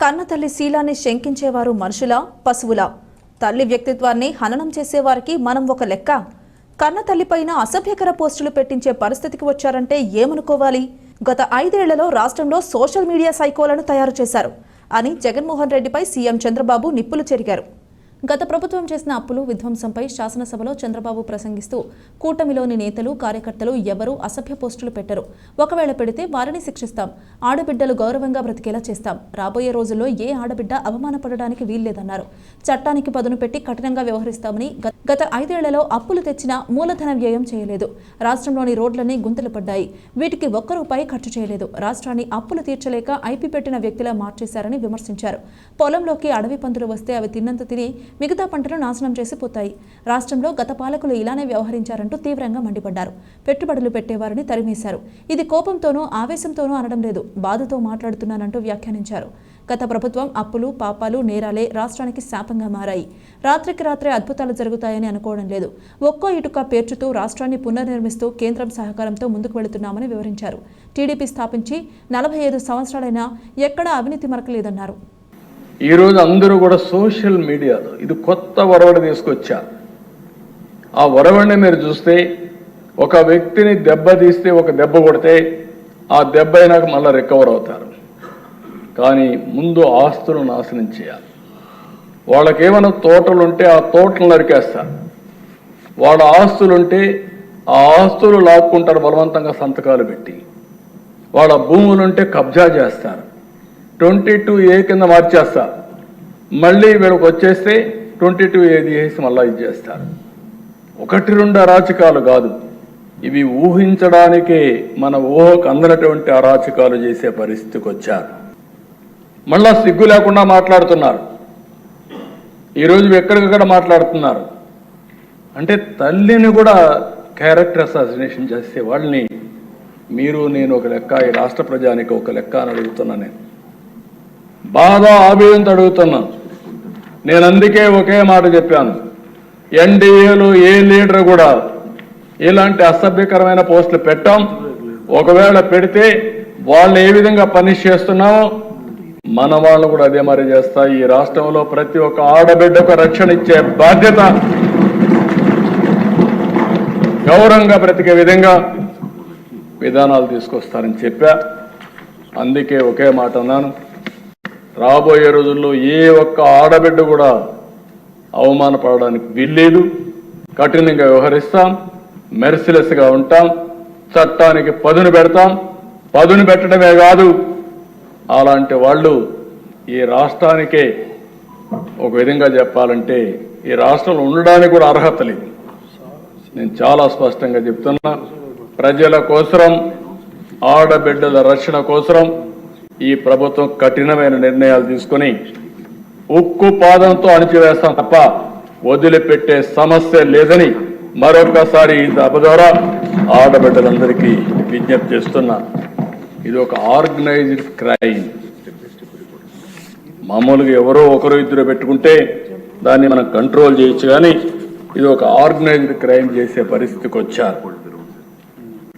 కన్న తల్లి శీలాన్ని శంకించేవారు మనుషులా పశువులా? తల్లి వ్యక్తిత్వాన్ని హననం చేసేవారికి మనం ఒక లెక్క. కన్న తల్లిపైన అసభ్యకర పోస్టులు పెట్టించే పరిస్థితికి వచ్చారంటే ఏమనుకోవాలి? గత ఐదేళ్ళలో రాష్ట్రంలో సోషల్ మీడియా సైకోలను తయారు చేశారు అని జగన్మోహన్ రెడ్డిపై సీఎం చంద్రబాబు నిప్పులు చెరిగారు. గత ప్రభుత్వం చేసిన అప్పులు విధ్వంసంపై శాసనసభలో చంద్రబాబు ప్రసంగిస్తూ కూటమిలోని నేతలు కార్యకర్తలు ఎవరూ అసభ్య పోస్టులు పెట్టరు. ఒకవేళ పెడితే వారిని శిక్షిస్తాం. ఆడబిడ్డలు గౌరవంగా బ్రతికేలా చేస్తాం. రాబోయే రోజుల్లో ఏ ఆడబిడ్డ అవమానపడడానికి వీల్లేదన్నారు. చట్టానికి పదును పెట్టి కఠినంగా వ్యవహరిస్తామని గత ఐదేళ్ళలో అప్పులు తెచ్చినా మూలధన వ్యయం చేయలేదు. రాష్ట్రంలోని రోడ్లన్నీ గుంతలు పడ్డాయి. వీటికి ఒక్క రూపాయి ఖర్చు చేయలేదు. రాష్ట్రాన్ని అప్పులు తీర్చలేక ఐపీ పెట్టిన వ్యక్తిలా మార్చేశారని విమర్శించారు. పొలంలోకి అడవి పందులు వస్తే అవి తిన్నంత తిని మిగతా పంటలు నాశనం చేసి పోతాయి రాష్ట్రంలో గత పాలకులు ఇలానే వ్యవహరించారంటూ తీవ్రంగా మండిపడ్డారు. పెట్టుబడులు పెట్టేవారిని తరిమేశారు. ఇది కోపంతోనూ ఆవేశంతోనూ అనడం లేదు. బాధతో మాట్లాడుతున్నానంటూ వ్యాఖ్యానించారు. గత ప్రభుత్వం అప్పులు పాపాలు నేరాలే రాష్ట్రానికి శాపంగా మారాయి. రాత్రికి రాత్రే అద్భుతాలు జరుగుతాయని అనుకోవడం లేదు. ఒక్కో ఇటుక పేర్చుతూ రాష్ట్రాన్ని పునర్నిర్మిస్తూ కేంద్రం సహకారంతో ముందుకు వెళుతున్నామని వివరించారు. టీడీపీ స్థాపించి నలభై ఐదు సంవత్సరాలైనా ఎక్కడా అవినీతి మరకలేదన్నారు. ఈరోజు అందరూ కూడా సోషల్ మీడియాలో ఇది కొత్త ఒరవడి తీసుకొచ్చారు ఆ ఒరవడిని మీరు చూస్తే ఒక వ్యక్తిని దెబ్బ తీస్తే ఒక దెబ్బ కొడితే ఆ దెబ్బ అయినాక మళ్ళీ రికవర్ అవుతారు. కానీ ముందు ఆస్తులు నాశనం చేయాలి. వాళ్ళకేమైనా తోటలు ఉంటే ఆ తోటలు నరికేస్తారు. వాళ్ళ ఆస్తులుంటే ఆ ఆస్తులు లాక్కుంటారు బలవంతంగా సంతకాలు పెట్టి. వాళ్ళ భూములుంటే కబ్జా చేస్తారు. ట్వంటీ టూ ఏ కింద మార్చేస్తా. మళ్ళీ వీళ్ళకి వచ్చేస్తే ట్వంటీ టూ ఏది వేసి మళ్ళీ ఇది చేస్తారు. ఒకటి రెండు అరాచకాలు కాదు. ఇవి ఊహించడానికే మన ఊహకు అందనటువంటి అరాచకాలు చేసే పరిస్థితికి వచ్చారు. మళ్ళా సిగ్గు లేకుండా మాట్లాడుతున్నారు. ఈరోజు ఎక్కడికక్కడ మాట్లాడుతున్నారు? అంటే తల్లిని కూడా క్యారెక్టర్ అసాసినేషన్ చేసే వాళ్ళని మీరు నేను ఒక లెక్క ఈ రాష్ట్ర ప్రజానికి ఒక లెక్క అని అడుగుతున్నా నేను. బాగా ఆవేదంతో అడుగుతున్నాను నేను అందుకే ఒకే మాట చెప్పాను. ఎన్డీఏలో ఏ లీడర్ కూడా ఇలాంటి అసభ్యకరమైన పోస్టులు పెట్టాం. ఒకవేళ పెడితే వాళ్ళని ఏ విధంగా పనిష్ చేస్తున్నామో మన వాళ్ళు కూడా అదే మరి చేస్తా ఈ రాష్ట్రంలో ప్రతి ఒక్క ఆడబిడ్డకు రక్షణ ఇచ్చే బాధ్యత గౌరవంగా బ్రతికే విధంగా విధానాలు తీసుకొస్తారని చెప్పా. అందుకే ఒకే మాట అన్నాను. రాబోయే రోజుల్లో ఏ ఒక్క ఆడబిడ్డ కూడా అవమానపడడానికి వీల్లేదు. కఠినంగా వ్యవహరిస్తాం. మెర్సిలెస్గా ఉంటాం. చట్టానికి పదును పెడతాం. పదును పెట్టడమే కాదు. అలాంటి వాళ్ళు ఈ రాష్ట్రానికే ఒక విధంగా చెప్పాలంటే ఈ రాష్ట్రంలో ఉండడానికి కూడా అర్హత లేదు. నేను చాలా స్పష్టంగా చెప్తున్నా. ప్రజల కోసరం ఆడబిడ్డల రక్షణ కోసరం ఈ ప్రభుత్వం కఠినమైన నిర్ణయాలు తీసుకొని ఉక్కు పాదంతో అణిచివేస్తాం తప్ప వదిలిపెట్టే సమస్య లేదని మరొకసారి ఈ సభ ద్వారా ఆడబిడ్డలందరికీ విజ్ఞప్తి చేస్తున్నా. ఇది ఒక ఆర్గనైజ్డ్ క్రైమ్. మామూలుగా ఎవరో ఒకరు ఇద్దరు పెట్టుకుంటే దాన్ని మనం కంట్రోల్ చేయొచ్చు కానీ ఇది ఒక ఆర్గనైజ్డ్ క్రైమ్ చేసే పరిస్థితికి వచ్చారు.